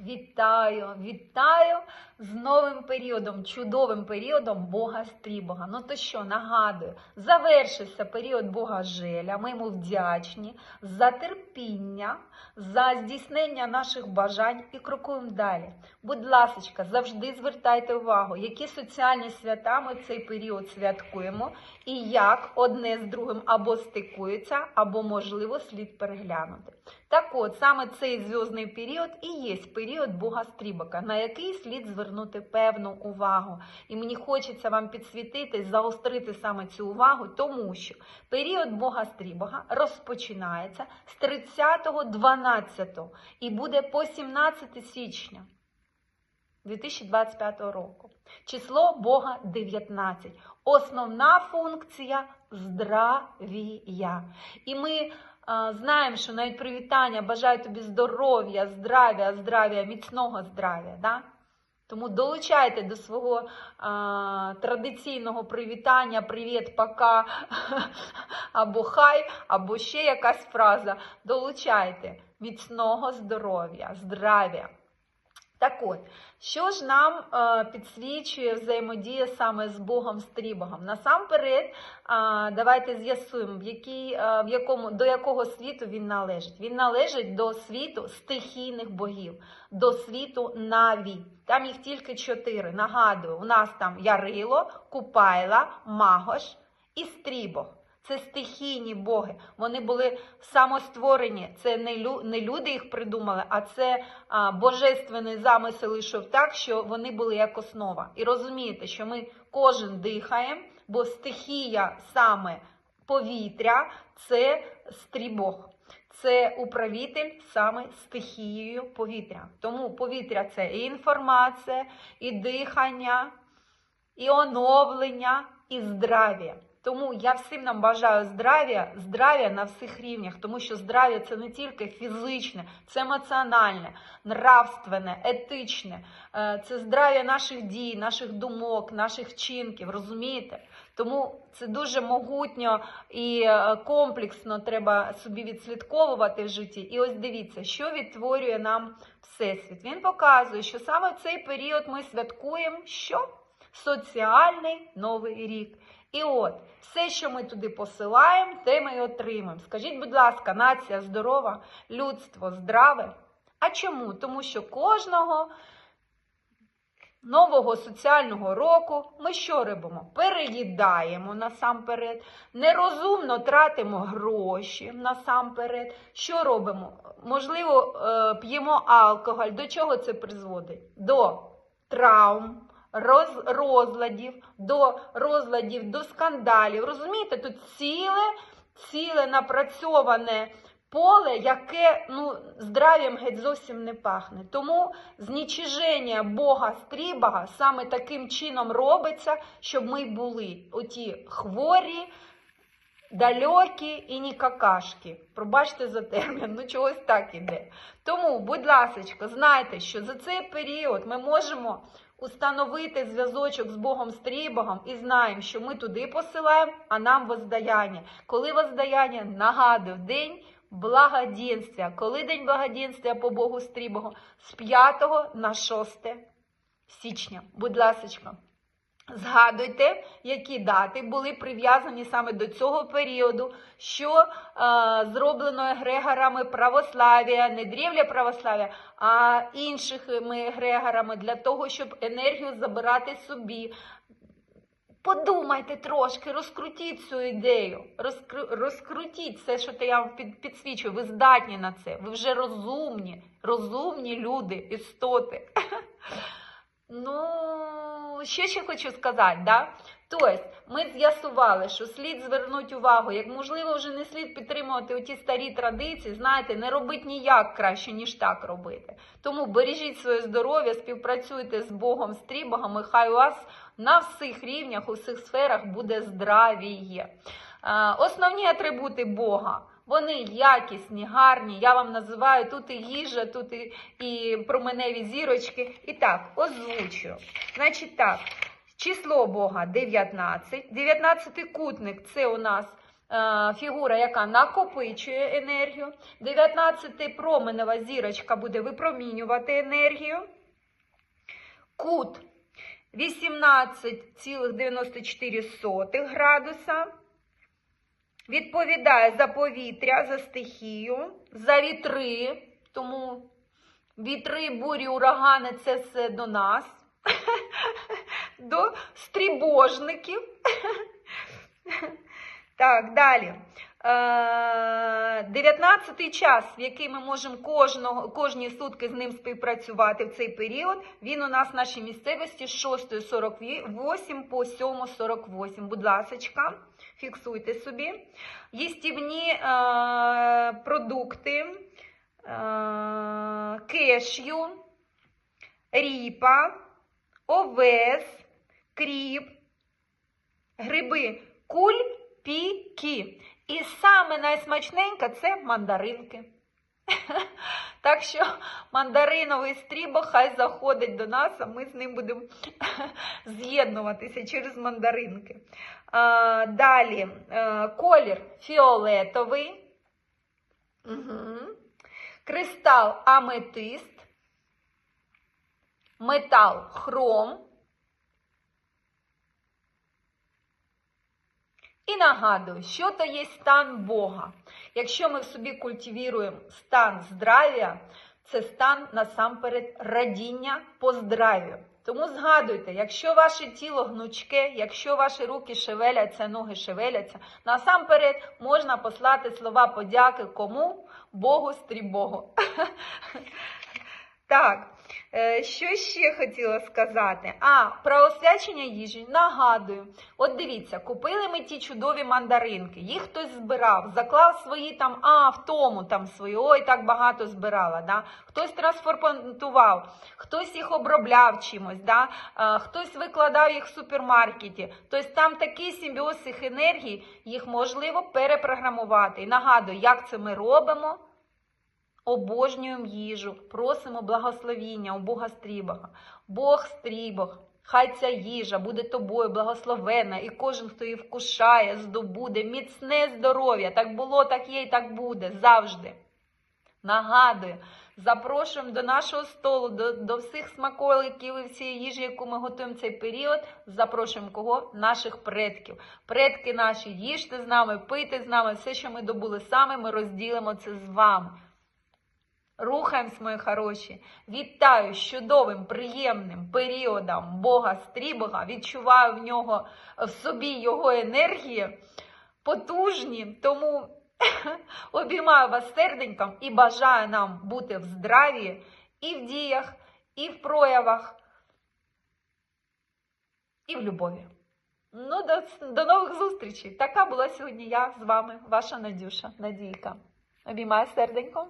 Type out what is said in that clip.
Вітаю, вітаю з новим періодом, чудовим періодом Бога Стрібога. Ну то що, нагадую, завершився період Бога Желя. Ми йому вдячні за терпіння, за здійснення наших бажань і крокуємо далі. Будь ласка, завжди звертайте увагу, які соціальні свята ми цей період святкуємо і як одне з другим або стикуються, або, можливо, слід переглянути. Так от, саме цей зв'язний період і є період Бога Стрібока, на який слід звернути певну увагу. І мені хочеться вам підсвітити, заострити саме цю увагу, тому що період Бога Стрібога розпочинається з 30.12 і буде по 17 січня. 2025 року. Число Бога 19. Основна функція здравія. І ми знаємо, що навіть привітання бажаю тобі здоров'я, здрав'я, здрав'я, міцного здрав'я. Да? Тому долучайте до свого а, традиційного привітання Привіт, пока, або хай, або ще якась фраза. Долучайте міцного здоров'я, здрав'я. Так от, що ж нам е, підсвічує взаємодія саме з Богом Стрібогом? Насамперед, е, давайте з'ясуємо, е, в якому, до якого світу він належить. Він належить до світу стихійних богів, до світу Наві. Там їх тільки чотири. Нагадую, у нас там Ярило, Купайла, Магош і Стрібог. Це стихійні боги. Вони були самостворені. Це не, лю, не люди їх придумали, а це божественний замисел йшов так, що вони були як основа. І розумієте, що ми кожен дихаємо, бо стихія саме повітря це стрібог. Це управитель саме стихією повітря. Тому повітря це і інформація, і дихання, і оновлення, і здрав'я. Тому я всім нам бажаю здрав'я, здрав'я на всіх рівнях, тому що здрав'я це не тільки фізичне, це емоціональне, нравственне, етичне, е, це здрав'я наших дій, наших думок, наших вчинків, розумієте? Тому це дуже могутньо і е, комплексно треба собі відслідковувати в житті. І ось дивіться, що відтворює нам Всесвіт. Він показує, що саме в цей період ми святкуємо що? Соціальний новий рік. І от, все, що ми туди посилаємо, те ми і отримаємо. Скажіть, будь ласка, нація здорова, людство здраве. А чому? Тому що кожного нового соціального року ми що робимо? Переїдаємо насамперед, нерозумно тратимо гроші насамперед. Що робимо? Можливо, е, п'ємо алкоголь. До чого це призводить? До травм роз, розладів, до розладів, до скандалів. Розумієте, тут ціле, ціле напрацьоване поле, яке ну, здрав'ям геть зовсім не пахне. Тому знічиження Бога Стрібога саме таким чином робиться, щоб ми були оті хворі. Далекі і ні какашки. Пробачте за термін, ну чогось так іде. Тому, будь ласка, знайте, що за цей період ми можемо установити зв'язочок з Богом Стрібогом і знаємо, що ми туди посилаємо, а нам воздаяння. Коли воздаяння, нагадую, день благодійства. Коли день благодійства по Богу Стрібогу? З 5 на 6 січня. Будь ласка. Згадуйте, які дати були прив'язані саме до цього періоду, що е, зроблено егрегорами православ'я, не древля православ'я, а іншими егрегорами для того, щоб енергію забирати собі. Подумайте трошки, розкрутіть цю ідею, розкру, розкрутіть все, що я вам під, підсвічую. Ви здатні на це. Ви вже розумні, розумні люди, істоти. Ну, що ще хочу сказати, да? Тобто, ми з'ясували, що слід звернути увагу, як можливо, вже не слід підтримувати оті старі традиції, знаєте, не робити ніяк краще, ніж так робити. Тому бережіть своє здоров'я, співпрацюйте з Богом, стрібогом, і хай у вас на всіх рівнях, у всіх сферах буде здравіє. Основні атрибути Бога. Вони якісні, гарні. Я вам називаю тут і їжа, тут і, і променеві зірочки. І так, озвучую. Значить так, число Бога 19. 19 кутник це у нас е, фігура, яка накопичує енергію. 19 променева зірочка буде випромінювати енергію. Кут 18,94 градуса. Відповідає за повітря, за стихію, за вітри. Тому вітри, бурі, урагани це все до нас, до стрібожників. Так, далі. 19-й час, в який ми можемо кожного, кожні сутки з ним співпрацювати в цей період, він у нас в нашій місцевості з 6.48 по 7.48. Будь ласочка, фіксуйте собі. Їстівні е, продукти, е, кешю, ріпа, овес, кріп, гриби, кульпіки. І саме найсмачненьке це мандаринки. Так що мандариновий стрібок хай заходить до нас, а ми з ним будемо з'єднуватися через мандаринки. Далі е, колір фіолетовий, угу. кристал аметист, метал хром. І нагадую, що то є стан Бога. Якщо ми в собі культивіруємо стан здрав'я, це стан насамперед радіння по здрав'ю. Тому згадуйте, якщо ваше тіло гнучке, якщо ваші руки шевеляться, ноги шевеляться, насамперед можна послати слова подяки кому? Богу стрібогу. Так, що ще хотіла сказати? А, про освячення їжі нагадую. От дивіться, купили ми ті чудові мандаринки, їх хтось збирав, заклав свої там, а, в тому там свої, ой, так багато збирала. Да? Хтось трансформатував, хтось їх обробляв чимось, да? а, хтось викладав їх в супермаркеті. Тобто там такий симбіоз цих енергій, їх можливо перепрограмувати. І нагадую, як це ми робимо. Обожнюємо їжу, просимо благословіння у Бога Стрібога. Бог Стрібог, хай ця їжа буде тобою благословена, і кожен, хто її вкушає, здобуде міцне здоров'я. Так було, так є і так буде завжди. Нагадую, запрошуємо до нашого столу, до, до всіх смаколиків і всієї їжі, яку ми готуємо цей період. Запрошуємо кого? Наших предків. Предки наші, їжте з нами, пийте з нами, все, що ми добули саме, ми розділимо це з вами. Рухаємось, мої хороші. Вітаю з чудовим, приємним періодом Бога Стрібога. Відчуваю в нього в собі його енергії потужні. Тому обіймаю вас серденьком і бажаю нам бути в здраві і в діях, і в проявах, і в любові. Ну, до, до нових зустрічей. Така була сьогодні я з вами, ваша Надюша, Надійка. Обіймаю серденьком.